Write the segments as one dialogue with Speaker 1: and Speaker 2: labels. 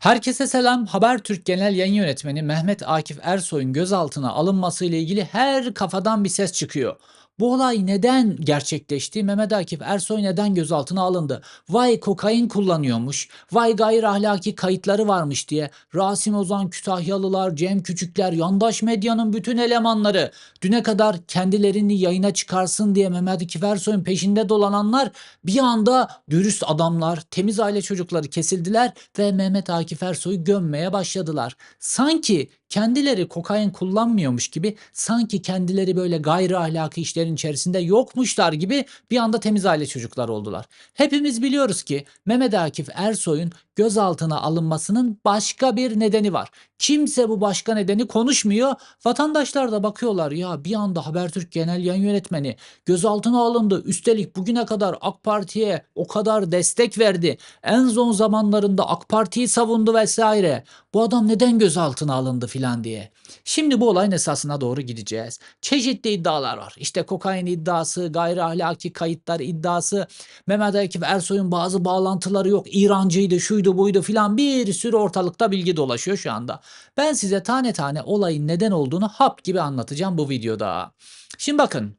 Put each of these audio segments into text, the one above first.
Speaker 1: Herkese selam. Habertürk Genel Yayın Yönetmeni Mehmet Akif Ersoy'un gözaltına alınması ile ilgili her kafadan bir ses çıkıyor. Bu olay neden gerçekleşti? Mehmet Akif Ersoy neden gözaltına alındı? Vay kokain kullanıyormuş. Vay gayri ahlaki kayıtları varmış diye Rasim Ozan Kütahyalılar, Cem Küçükler, yandaş medyanın bütün elemanları düne kadar kendilerini yayına çıkarsın diye Mehmet Akif Ersoy'un peşinde dolananlar bir anda dürüst adamlar, temiz aile çocukları kesildiler ve Mehmet Akif Ersoy'u gömmeye başladılar. Sanki kendileri kokain kullanmıyormuş gibi, sanki kendileri böyle gayri ahlaki işlerin içerisinde yokmuşlar gibi bir anda temiz aile çocuklar oldular. Hepimiz biliyoruz ki Mehmet Akif Ersoy'un gözaltına alınmasının başka bir nedeni var. Kimse bu başka nedeni konuşmuyor. Vatandaşlar da bakıyorlar ya bir anda Habertürk Genel Yayın Yönetmeni gözaltına alındı. Üstelik bugüne kadar AK Parti'ye o kadar destek verdi. En son zamanlarında AK Parti'yi savundu vesaire. Bu adam neden gözaltına alındı filan diye. Şimdi bu olayın esasına doğru gideceğiz. Çeşitli iddialar var. İşte kokain iddiası, gayri ahlaki kayıtlar iddiası, Mehmet Akif Ersoy'un bazı bağlantıları yok. İrancıydı, şuydu, buydu filan bir sürü ortalıkta bilgi dolaşıyor şu anda. Ben size tane tane olayın neden olduğunu hap gibi anlatacağım bu videoda. Şimdi bakın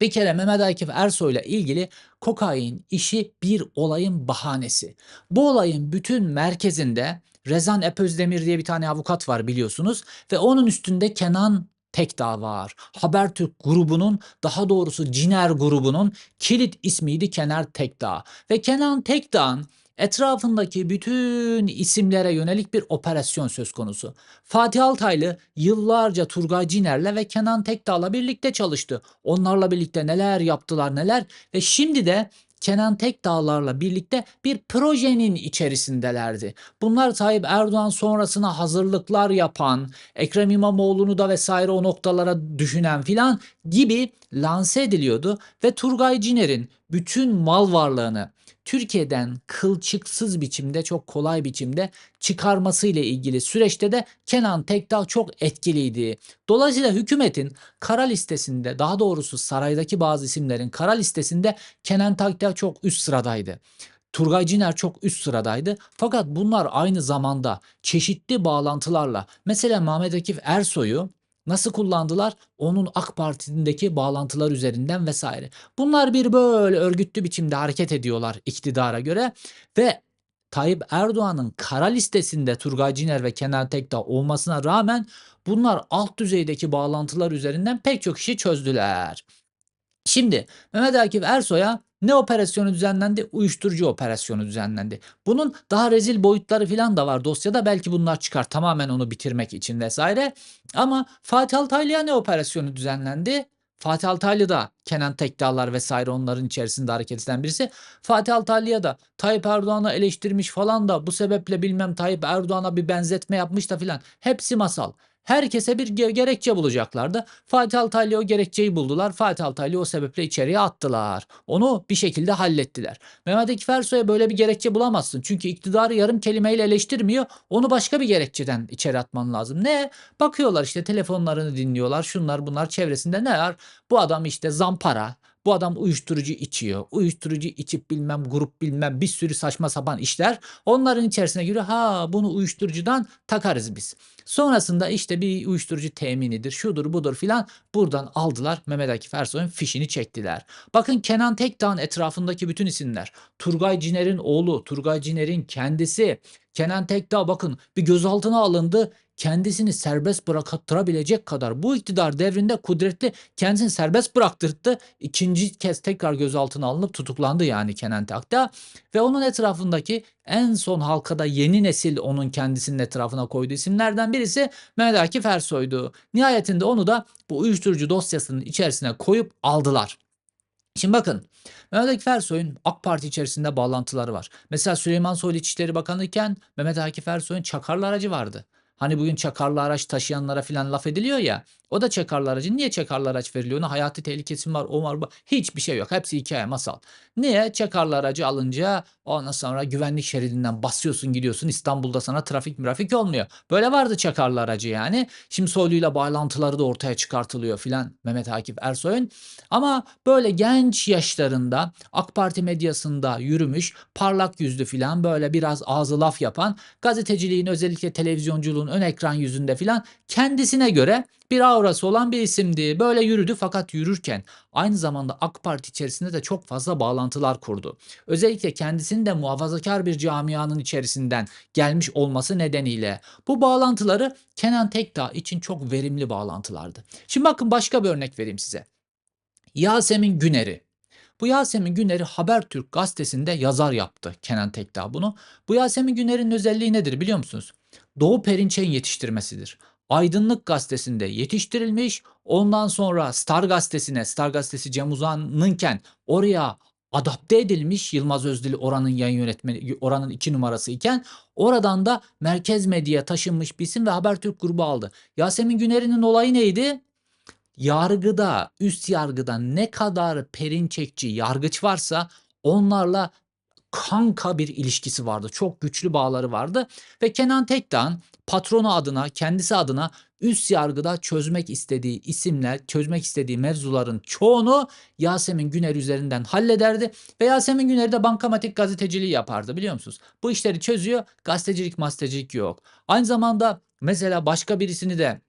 Speaker 1: bir kere Mehmet Akif Ersoy ile ilgili kokain işi bir olayın bahanesi. Bu olayın bütün merkezinde Rezan Epözdemir diye bir tane avukat var biliyorsunuz ve onun üstünde Kenan Tekdağ var. Habertürk grubunun daha doğrusu Ciner grubunun kilit ismiydi Kenan Tekdağ. Ve Kenan Tekdağ'ın etrafındaki bütün isimlere yönelik bir operasyon söz konusu. Fatih Altaylı yıllarca Turgay Ciner'le ve Kenan Tekdağ'la birlikte çalıştı. Onlarla birlikte neler yaptılar neler ve şimdi de Kenan Tekdağlar'la birlikte bir projenin içerisindelerdi. Bunlar Tayyip Erdoğan sonrasına hazırlıklar yapan, Ekrem İmamoğlu'nu da vesaire o noktalara düşünen filan gibi lanse ediliyordu ve Turgay Ciner'in bütün mal varlığını Türkiye'den kılçıksız biçimde çok kolay biçimde çıkarması ile ilgili süreçte de Kenan Tekdağ çok etkiliydi. Dolayısıyla hükümetin kara listesinde daha doğrusu saraydaki bazı isimlerin kara listesinde Kenan Tekdağ çok üst sıradaydı. Turgay Ciner çok üst sıradaydı. Fakat bunlar aynı zamanda çeşitli bağlantılarla mesela Mehmet Akif Ersoy'u Nasıl kullandılar? Onun AK Parti'deki bağlantılar üzerinden vesaire. Bunlar bir böyle örgütlü biçimde hareket ediyorlar iktidara göre ve Tayyip Erdoğan'ın kara listesinde Turgay Ciner ve Kenan Tekdağ olmasına rağmen bunlar alt düzeydeki bağlantılar üzerinden pek çok işi çözdüler. Şimdi Mehmet Akif Ersoy'a ne operasyonu düzenlendi? Uyuşturucu operasyonu düzenlendi. Bunun daha rezil boyutları falan da var dosyada. Belki bunlar çıkar tamamen onu bitirmek için vesaire. Ama Fatih Altaylı'ya ne operasyonu düzenlendi? Fatih Altaylı da Kenan Tekdağlar vesaire onların içerisinde hareket eden birisi. Fatih Altaylı'ya da Tayyip Erdoğan'ı eleştirmiş falan da bu sebeple bilmem Tayyip Erdoğan'a bir benzetme yapmış da filan. Hepsi masal. Herkese bir gerekçe bulacaklardı. Fatih Altaylı o gerekçeyi buldular. Fatih Altaylı o sebeple içeriye attılar. Onu bir şekilde hallettiler. Mehmet Akif Ersoy'a böyle bir gerekçe bulamazsın. Çünkü iktidarı yarım kelimeyle eleştirmiyor. Onu başka bir gerekçeden içeri atman lazım. Ne? Bakıyorlar işte telefonlarını dinliyorlar. Şunlar bunlar çevresinde ne var? Bu adam işte zampara, bu adam uyuşturucu içiyor. Uyuşturucu içip bilmem grup bilmem bir sürü saçma sapan işler. Onların içerisine giriyor. Ha bunu uyuşturucudan takarız biz. Sonrasında işte bir uyuşturucu teminidir, şudur budur filan buradan aldılar Mehmet Akif Ersoy'un fişini çektiler. Bakın Kenan Tekdağ'ın etrafındaki bütün isimler. Turgay Ciner'in oğlu, Turgay Ciner'in kendisi, Kenan Tekdağ bakın bir gözaltına alındı kendisini serbest bıraktırabilecek kadar bu iktidar devrinde kudretli kendisini serbest bıraktırdı. İkinci kez tekrar gözaltına alınıp tutuklandı yani Kenan Tekdağ ve onun etrafındaki en son halkada yeni nesil onun kendisinin etrafına koyduğu isimlerden birisi Mehmet Akif Ersoy'du. Nihayetinde onu da bu uyuşturucu dosyasının içerisine koyup aldılar. Şimdi bakın Mehmet Akif Ersoy'un AK Parti içerisinde bağlantıları var. Mesela Süleyman Soylu İçişleri Bakanı iken Mehmet Akif Ersoy'un Çakarlı aracı vardı. Hani bugün çakarlı araç taşıyanlara filan laf ediliyor ya. O da çakarlı aracı. Niye çakarlı araç veriliyor? Ona hayati tehlikesi var, o var, bu. Hiçbir şey yok. Hepsi hikaye, masal. Niye? Çakarlı aracı alınca ondan sonra güvenlik şeridinden basıyorsun gidiyorsun. İstanbul'da sana trafik mürafik olmuyor. Böyle vardı çakarlı aracı yani. Şimdi Soylu'yla bağlantıları da ortaya çıkartılıyor filan Mehmet Akif Ersoy'un. Ama böyle genç yaşlarında AK Parti medyasında yürümüş, parlak yüzlü filan böyle biraz ağzı laf yapan, gazeteciliğin özellikle televizyonculuğun ön ekran yüzünde filan kendisine göre bir aurası olan bir isimdi. Böyle yürüdü fakat yürürken aynı zamanda AK Parti içerisinde de çok fazla bağlantılar kurdu. Özellikle kendisinin de muhafazakar bir camianın içerisinden gelmiş olması nedeniyle bu bağlantıları Kenan Tekdağ için çok verimli bağlantılardı. Şimdi bakın başka bir örnek vereyim size. Yasemin Güner'i. Bu Yasemin Güner'i Habertürk gazetesinde yazar yaptı Kenan Tekdağ bunu. Bu Yasemin Güner'in özelliği nedir biliyor musunuz? Doğu Perinçek'in yetiştirmesidir. Aydınlık gazetesinde yetiştirilmiş. Ondan sonra Star gazetesine, Star gazetesi Cem Uzan'ınken oraya adapte edilmiş Yılmaz Özdil oranın yayın yönetmeni, oranın iki numarası iken oradan da merkez medyaya taşınmış bir isim ve Habertürk grubu aldı. Yasemin Güner'in olayı neydi? Yargıda, üst yargıda ne kadar perinçekçi yargıç varsa onlarla kanka bir ilişkisi vardı. Çok güçlü bağları vardı ve Kenan Tekdağ'ın patronu adına, kendisi adına üst yargıda çözmek istediği isimler, çözmek istediği mevzuların çoğunu Yasemin Güner üzerinden hallederdi ve Yasemin Güner de bankamatik gazeteciliği yapardı biliyor musunuz? Bu işleri çözüyor, gazetecilik, mastecilik yok. Aynı zamanda mesela başka birisini de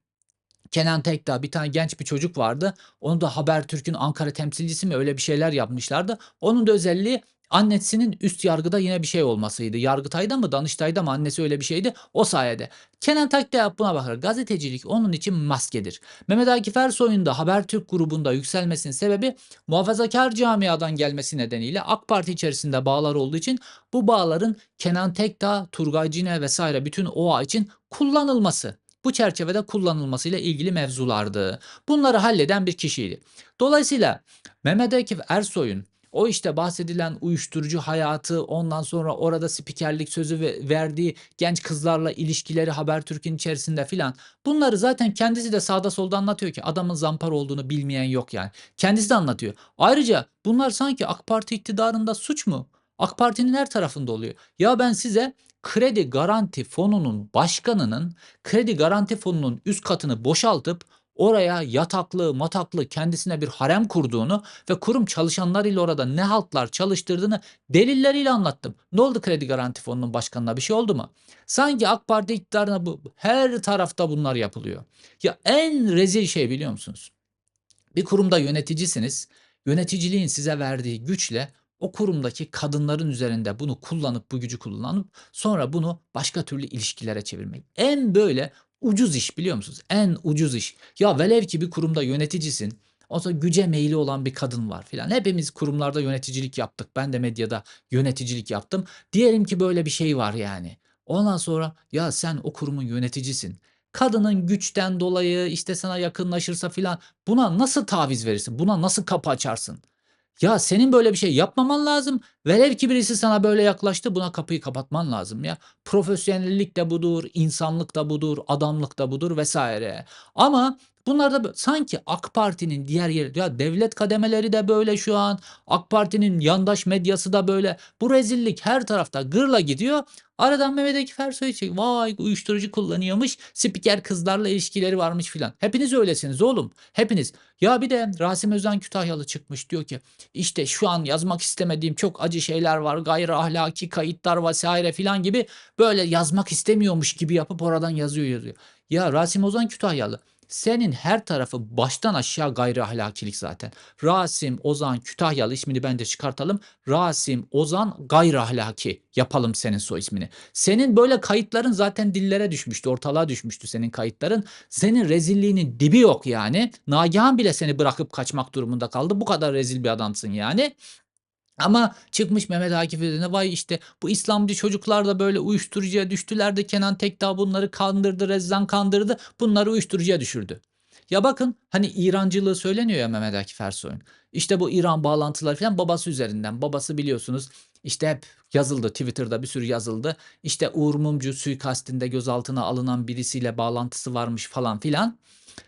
Speaker 1: Kenan Tekdağ bir tane genç bir çocuk vardı. Onu da Habertürk'ün Ankara temsilcisi mi öyle bir şeyler yapmışlardı. Onun da özelliği annesinin üst yargıda yine bir şey olmasıydı. Yargıtay'da mı Danıştay'da mı annesi öyle bir şeydi. O sayede. Kenan Tekdağ buna bakar. Gazetecilik onun için maskedir. Mehmet Akif Ersoy'un da Habertürk grubunda yükselmesinin sebebi muhafazakar camiadan gelmesi nedeniyle AK Parti içerisinde bağlar olduğu için bu bağların Kenan Tekdağ, Turgay Cine vesaire bütün OA için kullanılması bu çerçevede kullanılmasıyla ilgili mevzulardı. Bunları halleden bir kişiydi. Dolayısıyla Mehmet Akif Ersoy'un o işte bahsedilen uyuşturucu hayatı, ondan sonra orada spikerlik sözü ve- verdiği genç kızlarla ilişkileri Habertürk'ün içerisinde filan. Bunları zaten kendisi de sağda solda anlatıyor ki adamın zampar olduğunu bilmeyen yok yani. Kendisi de anlatıyor. Ayrıca bunlar sanki AK Parti iktidarında suç mu? AK Parti'nin her tarafında oluyor. Ya ben size kredi garanti fonunun başkanının kredi garanti fonunun üst katını boşaltıp oraya yataklı mataklı kendisine bir harem kurduğunu ve kurum çalışanlarıyla orada ne haltlar çalıştırdığını delilleriyle anlattım. Ne oldu kredi garanti fonunun başkanına bir şey oldu mu? Sanki AK Parti iktidarına bu her tarafta bunlar yapılıyor. Ya en rezil şey biliyor musunuz? Bir kurumda yöneticisiniz. Yöneticiliğin size verdiği güçle o kurumdaki kadınların üzerinde bunu kullanıp bu gücü kullanıp sonra bunu başka türlü ilişkilere çevirmek. En böyle ucuz iş biliyor musunuz? En ucuz iş. Ya velev ki bir kurumda yöneticisin. O zaman güce meyli olan bir kadın var filan. Hepimiz kurumlarda yöneticilik yaptık. Ben de medyada yöneticilik yaptım. Diyelim ki böyle bir şey var yani. Ondan sonra ya sen o kurumun yöneticisin. Kadının güçten dolayı işte sana yakınlaşırsa filan buna nasıl taviz verirsin? Buna nasıl kapı açarsın? Ya senin böyle bir şey yapmaman lazım. Velev ki birisi sana böyle yaklaştı buna kapıyı kapatman lazım ya. Profesyonellik de budur, insanlık da budur, adamlık da budur vesaire. Ama bunlar da sanki AK Parti'nin diğer yeri ya devlet kademeleri de böyle şu an. AK Parti'nin yandaş medyası da böyle. Bu rezillik her tarafta gırla gidiyor. Aradan Mehmet Akif Ersoy çıkıyor. Vay uyuşturucu kullanıyormuş. Spiker kızlarla ilişkileri varmış filan. Hepiniz öylesiniz oğlum. Hepiniz. Ya bir de Rasim Özden Kütahyalı çıkmış diyor ki işte şu an yazmak istemediğim çok acı şeyler var. Gayri ahlaki kayıtlar vesaire filan gibi böyle yazmak istemiyormuş gibi yapıp oradan yazıyor yazıyor. Ya Rasim Ozan Kütahyalı senin her tarafı baştan aşağı gayri ahlakilik zaten. Rasim Ozan Kütahyalı ismini ben de çıkartalım. Rasim Ozan gayri ahlaki yapalım senin soy ismini. Senin böyle kayıtların zaten dillere düşmüştü, ortalığa düşmüştü senin kayıtların. Senin rezilliğinin dibi yok yani. Nagihan bile seni bırakıp kaçmak durumunda kaldı. Bu kadar rezil bir adamsın yani. Ama çıkmış Mehmet Akif üzerine vay işte bu İslamcı çocuklar da böyle uyuşturucuya düştüler de Kenan Tekdağ bunları kandırdı, Rezzan kandırdı, bunları uyuşturucuya düşürdü. Ya bakın hani İrancılığı söyleniyor ya Mehmet Akif Ersoy'un. İşte bu İran bağlantıları falan babası üzerinden. Babası biliyorsunuz işte hep yazıldı. Twitter'da bir sürü yazıldı. İşte Uğur Mumcu suikastinde gözaltına alınan birisiyle bağlantısı varmış falan filan.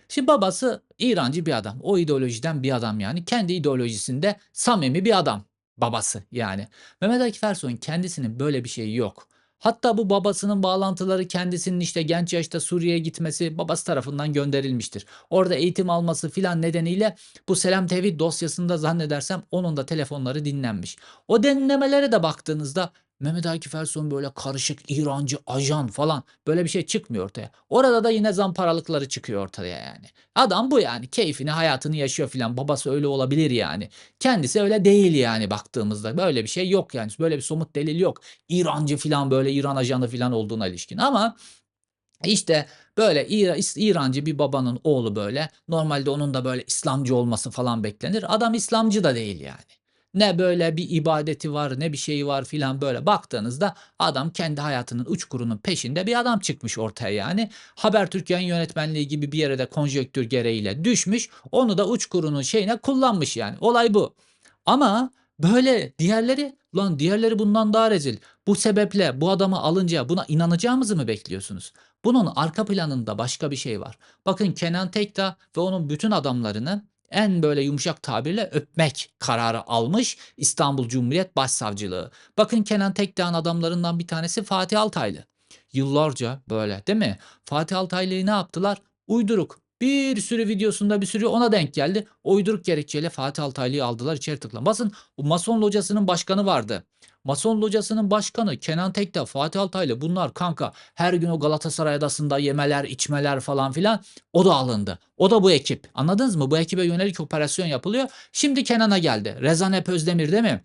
Speaker 1: Şimdi babası İrancı bir adam. O ideolojiden bir adam yani. Kendi ideolojisinde samimi bir adam babası yani. Mehmet Akif Ersoy'un kendisinin böyle bir şeyi yok. Hatta bu babasının bağlantıları kendisinin işte genç yaşta Suriye'ye gitmesi babası tarafından gönderilmiştir. Orada eğitim alması filan nedeniyle bu Selam Tevhid dosyasında zannedersem onun da telefonları dinlenmiş. O dinlemelere de baktığınızda Mehmet Akif Ersoy'un böyle karışık İrancı ajan falan böyle bir şey çıkmıyor ortaya. Orada da yine zamparalıkları çıkıyor ortaya yani. Adam bu yani keyfini hayatını yaşıyor filan babası öyle olabilir yani. Kendisi öyle değil yani baktığımızda böyle bir şey yok yani böyle bir somut delil yok. İrancı filan böyle İran ajanı filan olduğuna ilişkin ama işte böyle İrancı bir babanın oğlu böyle normalde onun da böyle İslamcı olması falan beklenir. Adam İslamcı da değil yani. Ne böyle bir ibadeti var ne bir şeyi var filan böyle baktığınızda adam kendi hayatının uçkurunun peşinde bir adam çıkmış ortaya yani. Habertürk yayın yönetmenliği gibi bir yere de konjonktür gereğiyle düşmüş. Onu da uçkurunun şeyine kullanmış yani. Olay bu. Ama böyle diğerleri lan diğerleri bundan daha rezil. Bu sebeple bu adamı alınca buna inanacağımızı mı bekliyorsunuz? Bunun arka planında başka bir şey var. Bakın Kenan Tekdağ ve onun bütün adamlarını en böyle yumuşak tabirle öpmek kararı almış İstanbul Cumhuriyet Başsavcılığı. Bakın Kenan Tekdağ'ın adamlarından bir tanesi Fatih Altaylı. Yıllarca böyle değil mi? Fatih Altaylı'yı ne yaptılar? Uyduruk. Bir sürü videosunda bir sürü ona denk geldi. Uyduruk gerekçeyle Fatih Altaylı'yı aldılar içeri tıkla. Basın o Mason locasının başkanı vardı. Mason locasının başkanı Kenan Tekdağ, Fatih Altaylı bunlar kanka her gün o Galatasaray adasında yemeler, içmeler falan filan o da alındı. O da bu ekip. Anladınız mı? Bu ekibe yönelik operasyon yapılıyor. Şimdi Kenan'a geldi. Rezan Hep Özdemir değil mi?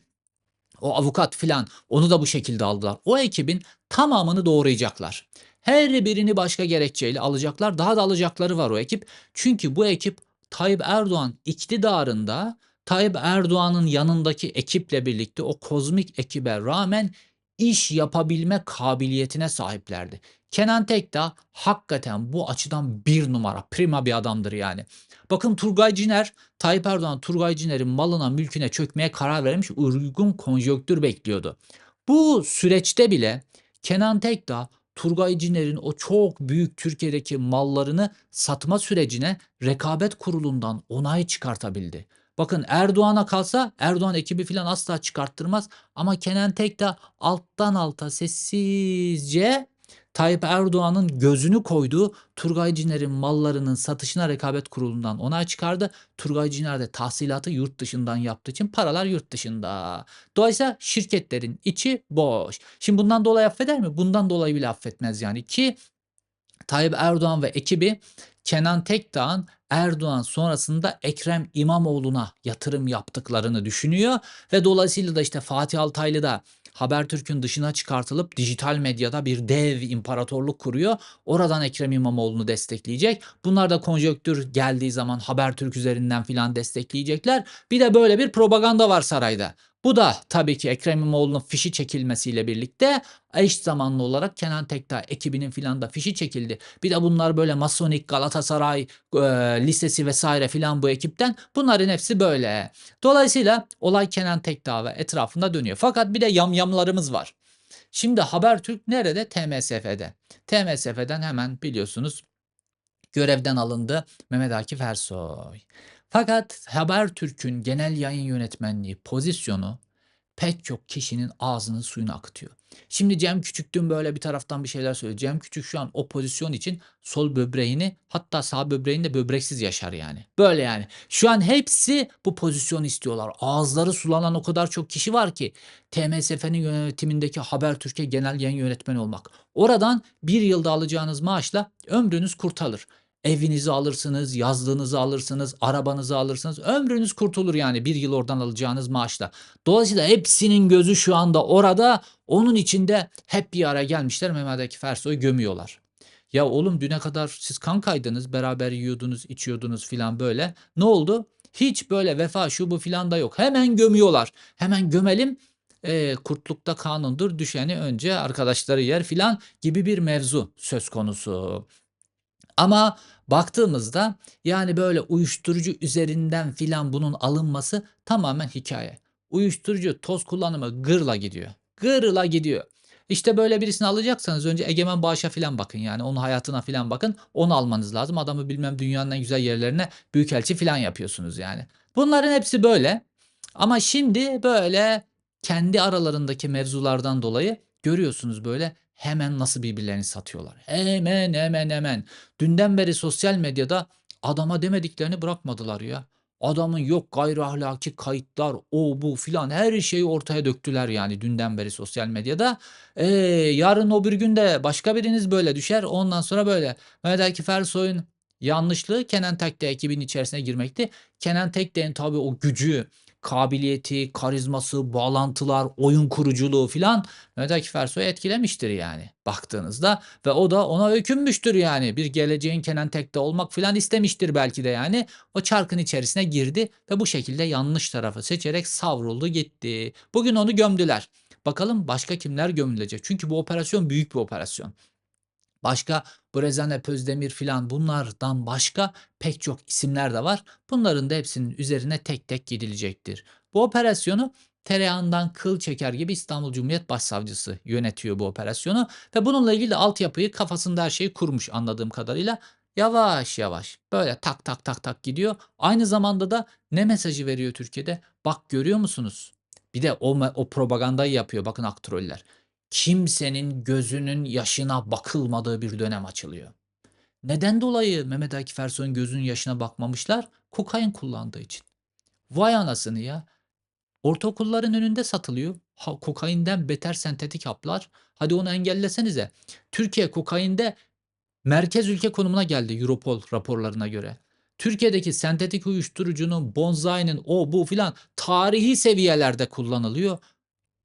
Speaker 1: O avukat filan onu da bu şekilde aldılar. O ekibin tamamını doğrayacaklar. Her birini başka gerekçeyle alacaklar. Daha da alacakları var o ekip. Çünkü bu ekip Tayyip Erdoğan iktidarında Tayyip Erdoğan'ın yanındaki ekiple birlikte o kozmik ekibe rağmen iş yapabilme kabiliyetine sahiplerdi. Kenan Tekdağ hakikaten bu açıdan bir numara, prima bir adamdır yani. Bakın Turgay Ciner, Tayyip Erdoğan Turgay Ciner'in malına, mülküne çökmeye karar vermiş, uygun konjonktür bekliyordu. Bu süreçte bile Kenan Tekdağ Turgay Ciner'in o çok büyük Türkiye'deki mallarını satma sürecine rekabet kurulundan onay çıkartabildi. Bakın Erdoğan'a kalsa Erdoğan ekibi filan asla çıkarttırmaz ama Kenan Tekdağ alttan alta sessizce Tayyip Erdoğan'ın gözünü koyduğu Turgay Ciner'in mallarının satışına rekabet kurulundan onay çıkardı. Turgay Ciner de tahsilatı yurt dışından yaptığı için paralar yurt dışında. Dolayısıyla şirketlerin içi boş. Şimdi bundan dolayı affeder mi? Bundan dolayı bile affetmez yani ki Tayyip Erdoğan ve ekibi Kenan Tekdağ'ın Erdoğan sonrasında Ekrem İmamoğlu'na yatırım yaptıklarını düşünüyor ve dolayısıyla da işte Fatih Altaylı da Habertürk'ün dışına çıkartılıp dijital medyada bir dev imparatorluk kuruyor. Oradan Ekrem İmamoğlu'nu destekleyecek. Bunlar da konjonktür geldiği zaman Habertürk üzerinden filan destekleyecekler. Bir de böyle bir propaganda var sarayda. Bu da tabii ki Ekrem İmamoğlu'nun fişi çekilmesiyle birlikte eş zamanlı olarak Kenan Tekdağ ekibinin filan da fişi çekildi. Bir de bunlar böyle Masonik, Galatasaray e, Lisesi vesaire filan bu ekipten. Bunların hepsi böyle. Dolayısıyla olay Kenan Tekdağ ve etrafında dönüyor. Fakat bir de yamyamlarımız var. Şimdi Habertürk nerede? TMSF'de. TMSF'den hemen biliyorsunuz görevden alındı Mehmet Akif Ersoy. Fakat Habertürk'ün genel yayın yönetmenliği pozisyonu pek çok kişinin ağzının suyunu akıtıyor. Şimdi Cem Küçük dün böyle bir taraftan bir şeyler söyledi. Cem Küçük şu an o pozisyon için sol böbreğini hatta sağ böbreğini de böbreksiz yaşar yani. Böyle yani. Şu an hepsi bu pozisyonu istiyorlar. Ağızları sulanan o kadar çok kişi var ki TMSF'nin yönetimindeki Habertürk'e genel yayın yönetmeni olmak. Oradan bir yılda alacağınız maaşla ömrünüz kurtarır. Evinizi alırsınız, yazlığınızı alırsınız, arabanızı alırsınız. Ömrünüz kurtulur yani bir yıl oradan alacağınız maaşla. Dolayısıyla hepsinin gözü şu anda orada. Onun içinde hep bir ara gelmişler Mehmet Akif gömüyorlar. Ya oğlum düne kadar siz kankaydınız, beraber yiyordunuz, içiyordunuz filan böyle. Ne oldu? Hiç böyle vefa şu bu filan da yok. Hemen gömüyorlar. Hemen gömelim. E, kurtlukta kanundur düşeni önce arkadaşları yer filan gibi bir mevzu söz konusu. Ama baktığımızda yani böyle uyuşturucu üzerinden filan bunun alınması tamamen hikaye. Uyuşturucu toz kullanımı gırla gidiyor. Kırıla gidiyor. İşte böyle birisini alacaksanız önce Egemen Bağış'a filan bakın yani onun hayatına filan bakın. Onu almanız lazım. Adamı bilmem dünyanın en güzel yerlerine büyükelçi filan yapıyorsunuz yani. Bunların hepsi böyle. Ama şimdi böyle kendi aralarındaki mevzulardan dolayı görüyorsunuz böyle hemen nasıl birbirlerini satıyorlar. Hemen hemen hemen. Dünden beri sosyal medyada adama demediklerini bırakmadılar ya. Adamın yok gayri ahlaki kayıtlar, o bu filan her şeyi ortaya döktüler yani dünden beri sosyal medyada. Ee, yarın o bir gün de başka biriniz böyle düşer. Ondan sonra böyle. Mehmet Akif Ersoy'un yanlışlığı Kenan Tekde ekibinin içerisine girmekti. Kenan Tekde'nin tabii o gücü, kabiliyeti, karizması, bağlantılar, oyun kuruculuğu filan Mehmet Akif Ersoy'u etkilemiştir yani baktığınızda ve o da ona öykünmüştür yani bir geleceğin Kenan Tek'te olmak filan istemiştir belki de yani o çarkın içerisine girdi ve bu şekilde yanlış tarafı seçerek savruldu gitti. Bugün onu gömdüler. Bakalım başka kimler gömülecek? Çünkü bu operasyon büyük bir operasyon. Başka Brezane Özdemir filan bunlardan başka pek çok isimler de var. Bunların da hepsinin üzerine tek tek gidilecektir. Bu operasyonu tereyağından kıl çeker gibi İstanbul Cumhuriyet Başsavcısı yönetiyor bu operasyonu ve bununla ilgili de altyapıyı kafasında her şeyi kurmuş anladığım kadarıyla. Yavaş yavaş böyle tak tak tak tak gidiyor. Aynı zamanda da ne mesajı veriyor Türkiye'de? Bak görüyor musunuz? Bir de o, o propagandayı yapıyor bakın aktroller kimsenin gözünün yaşına bakılmadığı bir dönem açılıyor. Neden dolayı Mehmet Akif Ersoy'un gözünün yaşına bakmamışlar? Kokain kullandığı için. Vay anasını ya. Ortaokulların önünde satılıyor. Ha, kokainden beter sentetik haplar. Hadi onu engellesenize. Türkiye kokainde merkez ülke konumuna geldi Europol raporlarına göre. Türkiye'deki sentetik uyuşturucunun, bonzai'nin, o bu filan tarihi seviyelerde kullanılıyor.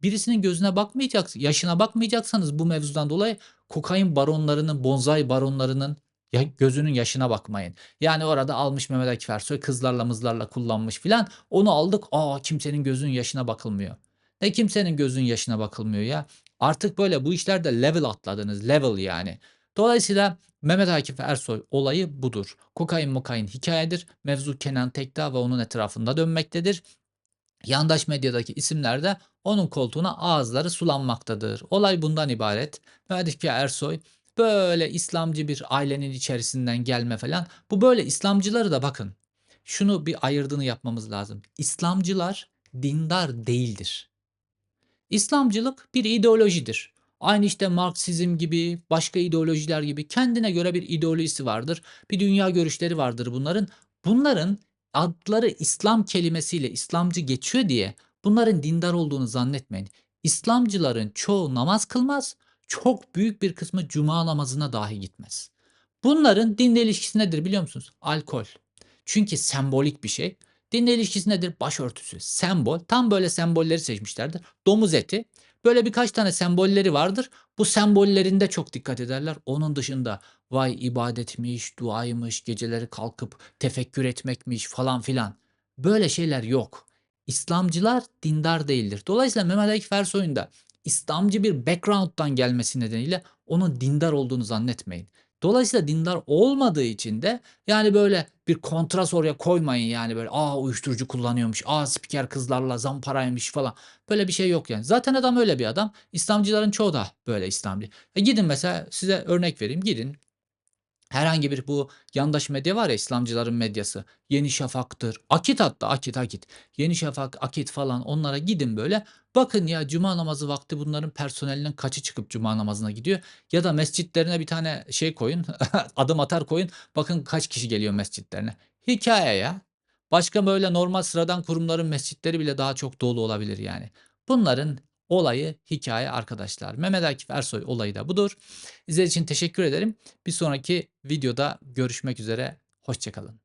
Speaker 1: Birisinin gözüne bakmayacak, yaşına bakmayacaksanız bu mevzudan dolayı kokain baronlarının, bonzai baronlarının ya gözünün yaşına bakmayın. Yani orada almış Mehmet Akif Ersoy kızlarla mızlarla kullanmış filan. Onu aldık. Aa kimsenin gözünün yaşına bakılmıyor. Ne kimsenin gözünün yaşına bakılmıyor ya. Artık böyle bu işlerde level atladınız. Level yani. Dolayısıyla Mehmet Akif Ersoy olayı budur. Kokain mokain hikayedir. Mevzu Kenan Tekdağ ve onun etrafında dönmektedir. Yandaş medyadaki isimler de onun koltuğuna ağızları sulanmaktadır. Olay bundan ibaret. Akif Ersoy böyle İslamcı bir ailenin içerisinden gelme falan. Bu böyle İslamcıları da bakın. Şunu bir ayırdığını yapmamız lazım. İslamcılar dindar değildir. İslamcılık bir ideolojidir. Aynı işte Marksizm gibi, başka ideolojiler gibi kendine göre bir ideolojisi vardır. Bir dünya görüşleri vardır bunların. Bunların adları İslam kelimesiyle İslamcı geçiyor diye bunların dindar olduğunu zannetmeyin. İslamcıların çoğu namaz kılmaz, çok büyük bir kısmı cuma namazına dahi gitmez. Bunların dinle ilişkisi nedir biliyor musunuz? Alkol. Çünkü sembolik bir şey. Dinle ilişkisi nedir? Başörtüsü. Sembol. Tam böyle sembolleri seçmişlerdir. Domuz eti. Böyle birkaç tane sembolleri vardır. Bu sembollerinde çok dikkat ederler. Onun dışında vay ibadetmiş, duaymış, geceleri kalkıp tefekkür etmekmiş falan filan. Böyle şeyler yok. İslamcılar dindar değildir. Dolayısıyla Mehmet Akif Ersoy'un da İslamcı bir background'dan gelmesi nedeniyle onun dindar olduğunu zannetmeyin. Dolayısıyla dindar olmadığı için de yani böyle bir kontrast oraya koymayın yani böyle aa uyuşturucu kullanıyormuş, aa spiker kızlarla zamparaymış falan. Böyle bir şey yok yani. Zaten adam öyle bir adam. İslamcıların çoğu da böyle İslamcı. E gidin mesela size örnek vereyim. Gidin herhangi bir bu yandaş medya var ya İslamcıların medyası. Yeni Şafak'tır. Akit hatta Akit Akit. Yeni Şafak, Akit falan onlara gidin böyle. Bakın ya cuma namazı vakti bunların personelinin kaçı çıkıp cuma namazına gidiyor. Ya da mescitlerine bir tane şey koyun. adım atar koyun. Bakın kaç kişi geliyor mescitlerine. Hikaye ya. Başka böyle normal sıradan kurumların mescitleri bile daha çok dolu olabilir yani. Bunların olayı hikaye arkadaşlar. Mehmet Akif Ersoy olayı da budur. İzlediğiniz için teşekkür ederim. Bir sonraki videoda görüşmek üzere. Hoşçakalın.